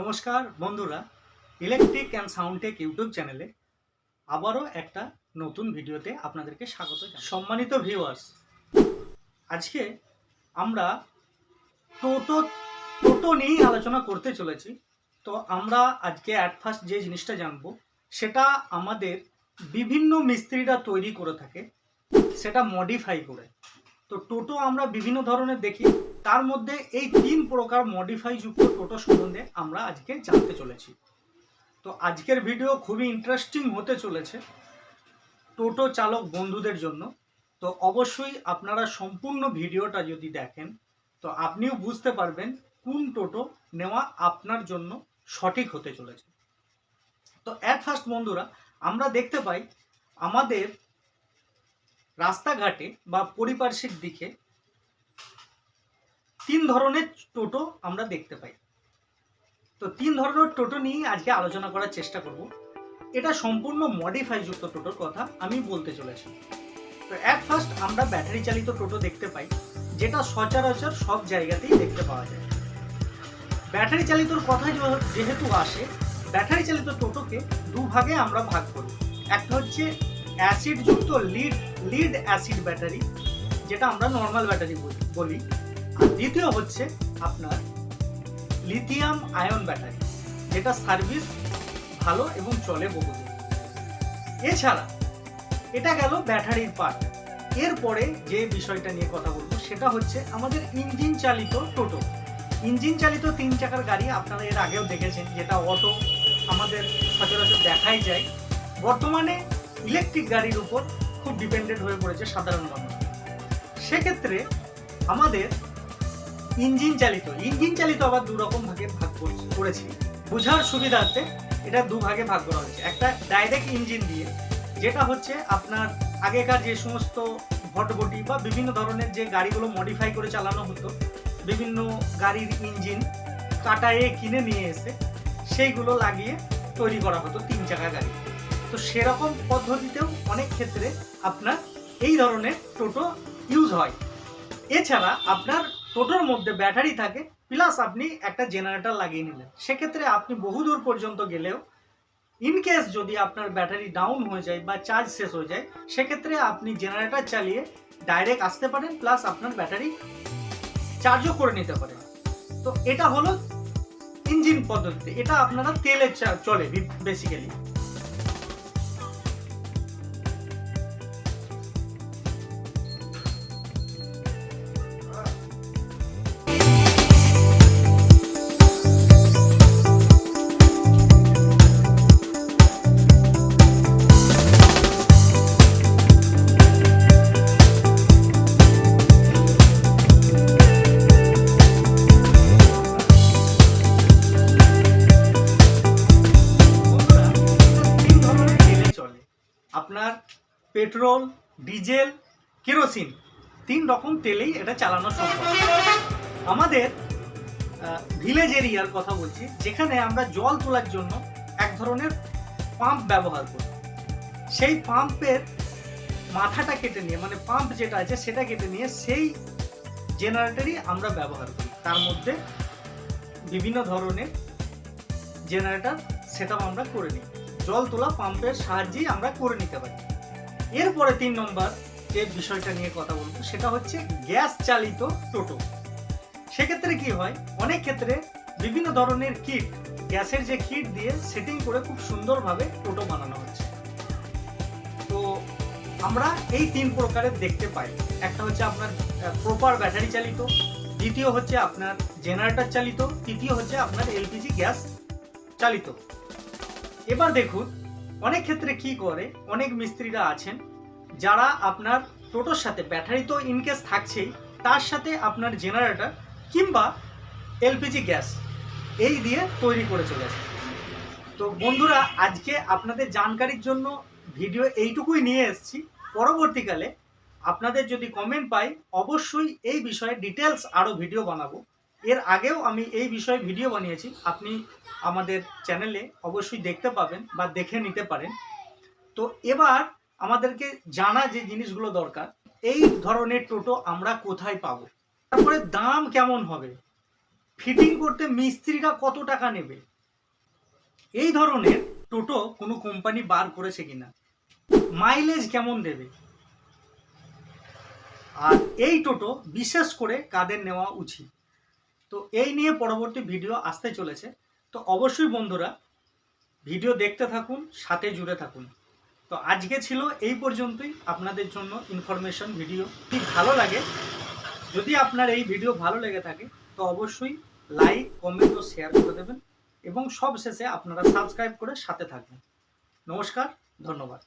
নমস্কার বন্ধুরা electric and sound tech YouTube চ্যানেলে আবারও একটা নতুন ভিডিওতে আপনাদেরকে স্বাগত সম্মানিত ভিউয়ার্স আজকে আমরা টোটো টোটো নিয়েই আলোচনা করতে চলেছি। তো আমরা আজকে অ্যাট ফার্স্ট যে জিনিসটা জানব, সেটা আমাদের বিভিন্ন মিস্ত্রিরা তৈরি করে থাকে, সেটা মডিফাই করে। তো টোটো আমরা বিভিন্ন ধরনের দেখি। তার মধ্যে এই তিন প্রকার মডিফাই যুক্ত টোটো সম্বন্ধে আমরা আজকে জানতে চলেছি। তো আজকের ভিডিও খুবই ইন্টারেস্টিং হতে চলেছে টোটো চালক বন্ধুদের জন্য। তো অবশ্যই আপনারা সম্পূর্ণ ভিডিওটা যদি দেখেন, তো আপনিও বুঝতে পারবেন কোন টোটো নেওয়া আপনার জন্য সঠিক হতে চলেছে। তো অ্যাট ফার্স্ট বন্ধুরা, আমরা দেখতে পাই আমাদের রাস্তাঘাটে বা পরিপার্শ্বিক দিকে তিন ধরনের টোটো আমরা দেখতে পাই। তো তিন ধরনের টোটো নিয়ে আজকে আলোচনা করার চেষ্টা করব। এটা সম্পূর্ণ মডিফাই যুক্ত টোটোর কথা আমি বলতে চলেছি। তো অ্যাট ফার্স্ট আমরা ব্যাটারি চালিত টোটো দেখতে পাই, যেটা সচরাচর সব জায়গাতেই দেখতে পাওয়া যায়। ব্যাটারি চালিতর কথা যেহেতু আসে ব্যাটারি চালিত টোটোকে দু ভাগে আমরা ভাগ করি। একটা হচ্ছে অ্যাসিড যুক্ত লিড লিড অ্যাসিড ব্যাটারি যেটা আমরা নর্মাল ব্যাটারি বলি বলি। আর দ্বিতীয় হচ্ছে আপনার লিথিয়াম আয়ন ব্যাটারি যেটা সার্ভিস ভালো এবং চলে বহুদিন এছাড়া এটা গেল ব্যাটারির পার্ট এরপরে যে বিষয়টা নিয়ে কথা বলব, সেটা হচ্ছে আমাদের ইঞ্জিন চালিত টোটো ইঞ্জিন চালিত তিন চাকার গাড়ি আপনারা এর আগেও দেখেছেন, যেটা অটো আমাদের সচরাচর দেখাই যায়। বর্তমানে ইলেকট্রিক গাড়ির উপর খুব ডিপেন্ডেন্ট হয়ে পড়েছে সাধারণ মানুষ। সেক্ষেত্রে আমাদের ইঞ্জিন চালিত ইঞ্জিন চালিত আবার দু রকম ভাগে ভাগ করছি- বোঝার সুবিধার্থে এটা দু ভাগে ভাগ করা হয়েছে। একটা ডাইরেক্ট ইঞ্জিন দিয়ে, যেটা হচ্ছে আপনার আগেকার যে সমস্ত ভটভটি বা বিভিন্ন ধরনের যে গাড়িগুলো মডিফাই করে চালানো হতো, বিভিন্ন গাড়ির ইঞ্জিন কাটায়ে কিনে নিয়ে এসে সেইগুলো লাগিয়ে তৈরি করা হতো তিন চাকা গাড়ি। তো সেরকম পদ্ধতিতেও অনেক ক্ষেত্রে আপনার এই ধরনের টোটো ইউজ হয়। এছাড়া আপনার টোটোর মধ্যে ব্যাটারি থাকে প্লাস আপনি একটা জেনারেটর লাগিয়ে নিলেন। সেক্ষেত্রে আপনি বহুদূর পর্যন্ত গেলেও ইন কেস যদি আপনার ব্যাটারি ডাউন হয়ে যায় বা চার্জ শেষ হয়ে যায়, সেক্ষেত্রে আপনি জেনারেটর চালিয়ে ডাইরেক্ট আসতে পারেন প্লাস আপনার ব্যাটারি চার্জও করে নিতে পারেন। তো এটা হলো ইঞ্জিন পদ্ধতি এটা আপনারা তেলে চলে বেসিক্যালি আপনার পেট্রোল, ডিজেল, কেরোসিন, তিন রকম তেলেই এটা চালানো সম্ভব। আমাদের ভিলেজ এরিয়ার কথা বলছি, যেখানে আমরা জল তোলার জন্য এক ধরনের পাম্প ব্যবহার করি। সেই পাম্পের মাথাটা কেটে নিয়ে মানে পাম্প যেটা আছে সেটা কেটে নিয়ে সেই জেনারেটরই আমরা ব্যবহার করি। তার মধ্যে বিভিন্ন ধরনের জেনারেটর সেটাও আমরা করে নিই। জল তোলা পাম্পের সাহায্যেই আমরা করে নিতে পারি। এরপরে তিন নম্বর যে বিষয়টা নিয়ে কথা বলব, সেটা হচ্ছে গ্যাস চালিত টোটো। সেক্ষেত্রে কি হয়? অনেক ক্ষেত্রে বিভিন্ন ধরনের কিট, গ্যাসের যে কিট দিয়ে সেটিং করে খুব সুন্দরভাবে টোটো বানানো হচ্ছে। তো আমরা এই তিন প্রকারের দেখতে পাই। একটা হচ্ছে আপনার প্রপার ব্যাটারি চালিত, দ্বিতীয় হচ্ছে আপনার জেনারেটর চালিত, তৃতীয় হচ্ছে আপনার এলপিজি গ্যাস চালিত। এবার দেখুন, অনেক ক্ষেত্রে কি করে, অনেক মিস্ত্রিরা আছেন, যারা আপনার টোটোর সাথে, ব্যাটারি তো ইনকেস থাকছেই, তার সাথে আপনার জেনারেটর কিংবা এলপিজি গ্যাস, এই দিয়ে তৈরি করে চলেছে। তো বন্ধুরা, আজকে আপনাদের জানকারির জন্য ভিডিও এইটুকুই নিয়ে এসেছি। পরবর্তীকালে আপনাদের যদি কমেন্ট পাই, অবশ্যই এই বিষয়ে ডিটেলস আরও ভিডিও বানাবো। এর আগেও আমি এই বিষয়ে ভিডিও বানিয়েছি। আপনি আমাদের চ্যানেলে অবশ্যই দেখতে পাবেন বা দেখে নিতে পারেন। তো এবার আমাদেরকে জানা যে জিনিসগুলো দরকার, এই ধরনের টোটো আমরা কোথায় পাবো? তারপরে দাম কেমন হবে? ফিটিং করতে মিস্ত্রিরা কত টাকা নেবে? এই ধরনের টোটো কোনো কোম্পানি বার করেছে কিনা? মাইলেজ কেমন দেবে? আর এই টোটো বিশেষ করে কাদের নেওয়া উচিত? তো এই নিয়ে পরবর্তী ভিডিও আসতে চলেছে। তো অবশ্যই বন্ধুরা, ভিডিও দেখতে থাকুন, সাথে জুড়ে থাকুন। তো আজকে ছিল এই পর্যন্তই আপনাদের জন্য ইনফরমেশন ভিডিও ঠিক ভালো লাগে, যদি আপনার এই ভিডিও ভালো লেগে থাকে, তো অবশ্যই লাইক কমেন্ট ও শেয়ার করে দেবেন এবং সব শেষে আপনারা সাবস্ক্রাইব করে সাথে থাকবেন। নমস্কার, ধন্যবাদ।